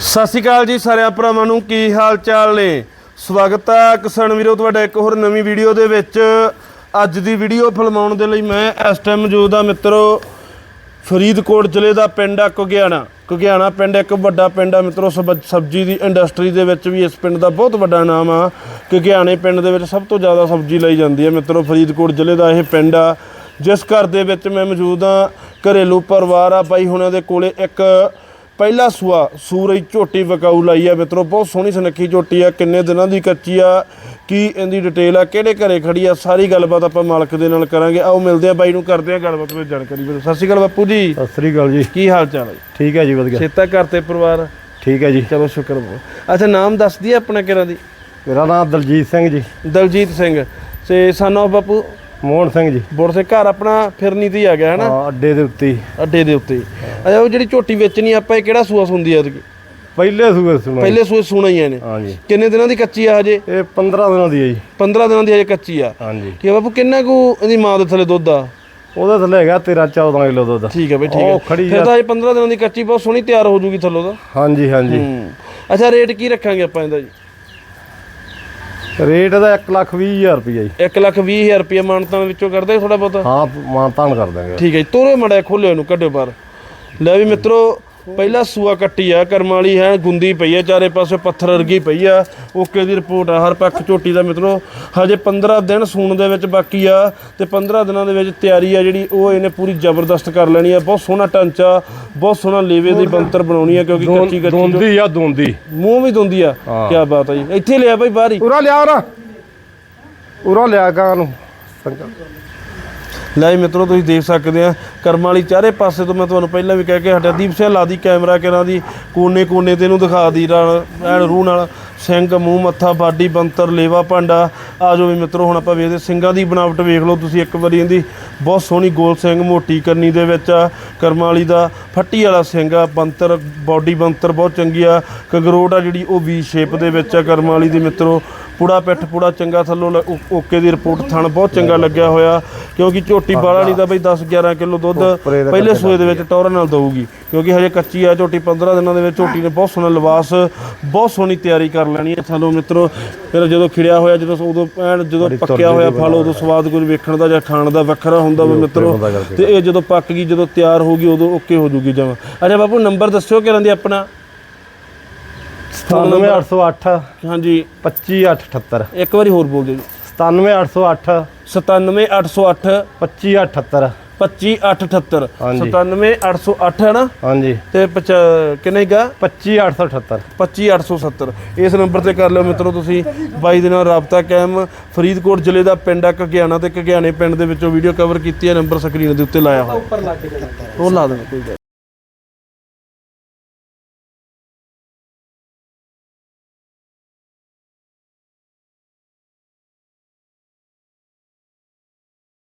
ਸਤਿ ਸ਼੍ਰੀ ਅਕਾਲ ਜੀ ਸਾਰਿਆਂ ਭਰਾਵਾਂ ਨੂੰ, ਕੀ ਹਾਲ ਚਾਲ ਨੇ? ਸਵਾਗਤ ਹੈ ਕਿਸਾਨ ਵੀਰੋ, ਤੁਹਾਡਾ ਇੱਕ ਹੋਰ ਨਵੀਂ ਵੀਡੀਓ ਦੇ ਵਿੱਚ। ਅੱਜ ਦੀ ਵੀਡੀਓ ਫਿਲਮਾਉਣ ਦੇ ਲਈ ਮੈਂ ਇਸ ਟਾਈਮ ਮੌਜੂਦ ਆ ਮਿੱਤਰੋ, ਫਰੀਦਕੋਟ ਜ਼ਿਲ੍ਹੇ ਦਾ ਪਿੰਡ ਆ ਕੁਗਿਆਣਾ। ਕੁਗਿਆਣਾ ਪਿੰਡ, ਇੱਕ ਵੱਡਾ ਪਿੰਡ ਆ ਮਿੱਤਰੋ, ਸਬ- ਸਬਜ਼ੀ ਦੀ ਇੰਡਸਟਰੀ ਦੇ ਵਿੱਚ ਵੀ ਇਸ ਪਿੰਡ ਦਾ ਬਹੁਤ ਵੱਡਾ ਨਾਮ ਆ। ਕੁਗਿਆਣੇ ਪਿੰਡ ਦੇ ਵਿੱਚ ਸਭ ਤੋਂ ਜ਼ਿਆਦਾ ਸਬਜ਼ੀ ਲਈ ਜਾਂਦੀ ਹੈ ਮਿੱਤਰੋ, ਫਰੀਦਕੋਟ ਜ਼ਿਲ੍ਹੇ ਦਾ ਇਹ ਪਿੰਡ ਆ। ਜਿਸ ਘਰ ਦੇ ਵਿੱਚ ਮੈਂ ਮੌਜੂਦ ਆ ਘਰੇਲੂ ਪਰਿਵਾਰ ਆ। ਬਾਈ ਹੁਣਾਂ ਦੇ ਕੋਲੇ ਇੱਕ ਪਹਿਲਾ ਸੂਆ ਸੂਰਜ ਝੋਟੀ ਵਕਾਊ ਲਾਈ ਆ ਮਿੱਤਰੋ ਬਹੁਤ ਸੋਹਣੀ ਸੁਨੱਖੀ ਝੋਟੀ ਆ ਕਿੰਨੇ ਦਿਨਾਂ ਦੀ ਕੱਚੀ ਆ ਕੀ ਇਹਦੀ ਡਿਟੇਲ ਆ ਕਿਹੜੇ ਘਰੇ ਖੜੀ ਆ ਸਾਰੀ ਗੱਲਬਾਤ ਆਪਾਂ ਮਾਲਕ ਦੇ ਨਾਲ ਕਰਾਂਗੇ। ਆਓ ਮਿਲਦੇ ਆ ਬਾਈ ਨੂੰ ਕਰਦੇ ਆ ਗੱਲਬਾਤ ਵਿੱਚ ਜਾਣਕਾਰੀ। ਦਿਓ। ਸਤਿ ਸ਼੍ਰੀ ਅਕਾਲ ਬਾਪੂ ਜੀ। ਸਤਿ ਸ੍ਰੀ ਅਕਾਲ ਜੀ। ਕੀ ਹਾਲ ਚਾਲ ਹੈ? ਠੀਕ ਹੈ ਜੀ ਵਧੀਆ। ਚੇਤਾ ਘਰ ਤੇ ਪਰਿਵਾਰ? ਠੀਕ ਹੈ ਜੀ। ਚਲੋ ਸ਼ੁਕਰ ਬਹੁਤ। ਅੱਛਾ ਨਾਮ ਦੱਸ ਦਈਏ ਆਪਣਾ ਕਿਹੜਾ ਦੀ? ਮੇਰਾ ਨਾਮ ਦਲਜੀਤ ਸਿੰਘ ਜੀ। ਦਲਜੀਤ ਸਿੰਘ। ਤੇ ਸਨ ਬਾਪੂ? ਮੋਹਨ ਸਿੰਘ ਜੀ। ਸੇ ਘਰ ਆਪਣਾ ਫਿਰਨੀ ਤੇ ਹੀ ਆ ਗਿਆ ਹੈ ਨਾ ਹਾਂ ਅੱਡੇ ਦੇ ਉੱਤੇ ਹੀ। ਅੱਡੇ ਦੇ ਉੱਤੇ। ਅੱਛਾ ਉਹ ਜਿਹੜੀ ਝੋਟੀ ਵੇਚਣੀ ਆਪਾਂ ਇਹ ਕਿਹੜਾ ਸੂਆ ਸੁੰਦੀ ਆ ਇਹਦੀ? ਪਹਿਲੇ ਸੂਏ ਸੁਣਾ ਪਹਿਲੇ ਸੂਏ ਸੁਣਾਈਆਂ ਨੇ। ਹਾਂ ਜੀ ਕਿੰਨੇ ਦਿਨਾਂ ਦੀ ਕੱਚੀ ਆ ਹਜੇ? ਇਹ 15 ਦਿਨਾਂ ਦੀ ਹੈ ਜੀ। 15 ਦਿਨਾਂ ਦੀ ਹਜੇ ਕੱਚੀ ਆ। ਹਾਂ ਜੀ ਠੀਕ ਆ ਬਾਪੂ ਕਿੰਨਾ ਕੁ ਇਹਦੀ ਮਾਂ ਦੇ ਥੱਲੇ ਦੁੱਧ ਆ? ਉਹਦਾ ਥੱਲੇ ਹੈਗਾ 13 14 ਕਿਲੋ ਦੁੱਧ। ਠੀਕ ਆ ਬਈ ਠੀਕ ਉਹ ਆ ਖੜੀ ਫਿਰ ਤਾਂ ਇਹ 15 ਦਿਨਾਂ ਦੀ ਕੱਚੀ ਬਹੁਤ ਸੋਹਣੀ ਤਿਆਰ ਹੋ ਜੂਗੀ ਥੱਲੋਂ ਦਾ ਹਾਂ ਜੀ ਹਾਂ ਜੀ ਹੂੰ। ਅੱਛਾ ਰੇਟ ਕੀ ਰੱਖਾਂਗੇ ਆਪਾਂ ਇਹਦਾ ਜੀ? ਰੇਟ ਦਾ 1 ਲੱਖ 20 ਹਜ਼ਾਰ ਰੁਪਈਆ ਜੀ। 1 ਲੱਖ 20 ਹਜ਼ਾਰ ਰੁਪਏ ਮਾਨਤਾਂ ਵਿੱਚੋਂ ਕਰਦੇ ਥੋੜਾ ਬਹੁਤਾ? ਹਾਂ ਮਾਨਤਾਨ ਕਰ ਦਾਂਗੇ। ਠੀਕ ਹੈ ਜੀ ਤੋਰੇ ਮੜਿਆ ਖੋਲਿਓ ਇਹਨੂੰ ਕੱਢਿਓ ਬਾਹਰ। ਲੈ ਵੀ ਮਿੱਤਰੋ ਪਹਿਲਾ ਸੂਆ ਕੱਟੀ ਆ ਕਰਮ ਵਾਲੀ ਹੈ ਗੁੰਦੀ ਪਈ ਆ ਚਾਰੇ ਪਾਸੇ ਪੱਥਰ ਵਰਗੀ ਪਈ ਆ। ਓਕੇ ਦੀ ਰਿਪੋਰਟ ਆ ਹਰ ਪੱਖ ਝੋਟੀ ਦਾ ਮਿੱਤਰੋ। ਹਜੇ 15 ਦਿਨ ਸੂਣ ਦੇ ਵਿੱਚ ਬਾਕੀ ਆ ਤੇ 15 ਦਿਨਾਂ ਦੇ ਵਿੱਚ ਤਿਆਰੀ ਆ ਜਿਹੜੀ ਉਹ ਇਹਨੇ ਪੂਰੀ ਜ਼ਬਰਦਸਤ ਕਰ ਲੈਣੀ ਆ। ਬਹੁਤ ਸੋਹਣਾ ਟਾਂਚਾ ਬਹੁਤ ਸੋਹਣਾ ਲੇਵੇ ਦੀ ਬੰਤਰ ਬਣਾਉਣੀ ਆ ਕਿਉਂਕਿ ਕੱਚੀ ਕੱਚੀ ਦੋਂਦੀ ਆ ਦੋਂਦੀ। ਮੂੰਹ ਵੀ ਦੁੰਦੀ ਆ। ਕੀ ਬਾਤ ਆ ਜੀ। ਇੱਥੇ ਲਿਆ ਬਾਈ ਬਾਹਰ ਹੀ। ਉਰਾ ਲਿਆ ਉਰਾ। ਉਰਾ ਲਿਆ ਕਾਂ ਨੂੰ। ਲੈ ਜੀ ਮਿੱਤਰੋ, ਤੁਸੀਂ ਦੇਖ ਸਕਦੇ ਆ, ਕਰਮਾਂ ਵਾਲੀ ਚਾਰੇ ਪਾਸੇ ਤੋਂ ਮੈਂ ਤੁਹਾਨੂੰ ਪਹਿਲਾਂ ਵੀ ਕਹਿ ਕੇ ਹਟਿਆ, ਦੀਪ ਸਿੰਘ ਲਾ ਦੀ ਕੈਮਰਾ ਕਿਰਾਂ ਦੀ ਕੋਨੇ ਕੋਨੇ ਤੇ ਇਹਨੂੰ ਦਿਖਾ ਦੀ ਨਾਲ ਐਨ ਰੂਹ ਨਾਲ। ਸਿੰਘ ਮੂੰਹ ਮੱਥਾ ਬਾਡੀ ਬੰਤਰ ਲੇਵਾ ਭਾਂਡਾ। ਆ ਜਾਓ ਵੀ ਮਿੱਤਰੋ ਹੁਣ ਆਪਾਂ ਵੇਖਦੇ ਸਿੰਘਾਂ ਦੀ ਬਣਾਵਟ ਵੇਖ ਲਓ ਤੁਸੀਂ ਇੱਕ ਵਾਰੀ ਇਹਦੀ। ਬਹੁਤ ਸੋਹਣੀ ਗੋਲ ਸਿੰਘ ਮੋਟੀ ਕਰਨੀ ਦੇ ਵਿੱਚ ਆ ਕਰਮਾਂ ਵਾਲੀ ਦਾ। ਫੱਟੀ ਵਾਲਾ ਸਿੰਘ ਆ ਬੰਤਰ ਬਾਡੀ ਬੰਤਰ ਬਹੁਤ ਚੰਗੀ ਆ। ਕਗਰੋਟ ਆ ਜਿਹੜੀ ਉਹ ਵੀ ਸ਼ੇਪ ਦੇ ਵਿੱਚ ਆ ਕਰਮਾਂ ਵਾਲੀ ਦੀ ਮਿੱਤਰੋ। ਪੁੜਾ ਪਿੱਠ ਪੁੜਾ ਚੰਗਾ ਥੱਲੋਂ ਓਕੇ ਦੀ ਰਿਪੋਰਟ ਥਣ ਬਹੁਤ ਚੰਗਾ ਲੱਗਿਆ ਹੋਇਆ। ਕਿਉਂਕਿ ਝੋਟੀ ਬਾਲਾ ਨਹੀਂ ਤਾਂ ਬਈ 10 11 ਕਿਲੋ ਦੁੱਧ ਪਹਿਲੇ ਸੂਏ ਦੇ ਵਿੱਚ ਟੌਰ ਨਾਲ ਦਊਗੀ। ਕਿਉਂਕਿ ਹਜੇ ਕੱਚੀ ਆ ਝੋਟੀ 15 ਦਿਨਾਂ ਦੇ ਵਿੱਚ ਝੋਟੀ ਨੇ ਬਹੁਤ ਸੋਹਣਾ ਲਿਬਾਸ ਬਹੁਤ ਸੋਹਣੀ ਤਿਆਰੀ ਕਰ ਲੈਣੀ ਹੈ। ਥੱਲੋਂ ਮਿੱਤਰੋ ਫਿਰ ਜਦੋਂ ਖਿੜਿਆ ਹੋਇਆ ਜਦੋਂ ਉਦੋਂ ਐਨ ਜਦੋਂ ਪੱਕਿਆ ਹੋਇਆ ਫਲ ਉਦੋਂ ਸਵਾਦ ਕੁਝ ਵੇਖਣ ਦਾ ਜਾਂ ਖਾਣ ਦਾ ਵੱਖਰਾ ਹੁੰਦਾ ਵਾ ਮਿੱਤਰੋ। ਤੇ ਇਹ ਜਦੋਂ ਪੱਕ ਗਈ ਜਦੋਂ ਤਿਆਰ ਹੋ ਗਈ ਉਦੋਂ ਓਕੇ ਹੋ ਜੂਗੀ ਜਮਾ। ਅੱਛਾ ਬਾਪੂ ਨੰਬਰ ਦੱਸਿਓ ਕਿਹਨਾਂ ਦੀ ਆਪਣਾ? 97808 ਹਾਂਜੀ। 25878 ਇੱਕ ਵਾਰੀ ਹੋਰ ਬੋਲ ਦਿਓ ਜੀ। 97808 97808 25878 25878 ਹਾਂਜੀ। 97808 ਹੈ ਨਾ? ਹਾਂਜੀ। ਤੇ ਪਚ- ਕਿੰਨੇ ਗਾ 25878 25870 ਇਸ ਨੰਬਰ ਤੇ ਕਰ ਲਿਓ ਮਿੱਤਰੋ ਤੁਸੀਂ। ਬਾਈ ਦੇ ਨਾਲ ਰਾਬਤਾ ਕਾਇਮ। ਫਰੀਦਕੋਟ ਜ਼ਿਲ੍ਹੇ ਦਾ ਪਿੰਡ ਆ ਕਗਿਆਣਾ ਤੇ ਕਗਿਆਣੇ ਪਿੰਡ ਦੇ ਵਿੱਚੋਂ ਵੀਡੀਓ ਕਵਰ ਕੀਤੀ ਹੈ। ਨੰਬਰ ਸਕਰੀਨ ਦੇ ਉੱਤੇ ਲਾਇਆ ਹੋਇਆ। ਉਹ ਲਾ ਦੇਣਾ ਕੋਈ ਗੱਲ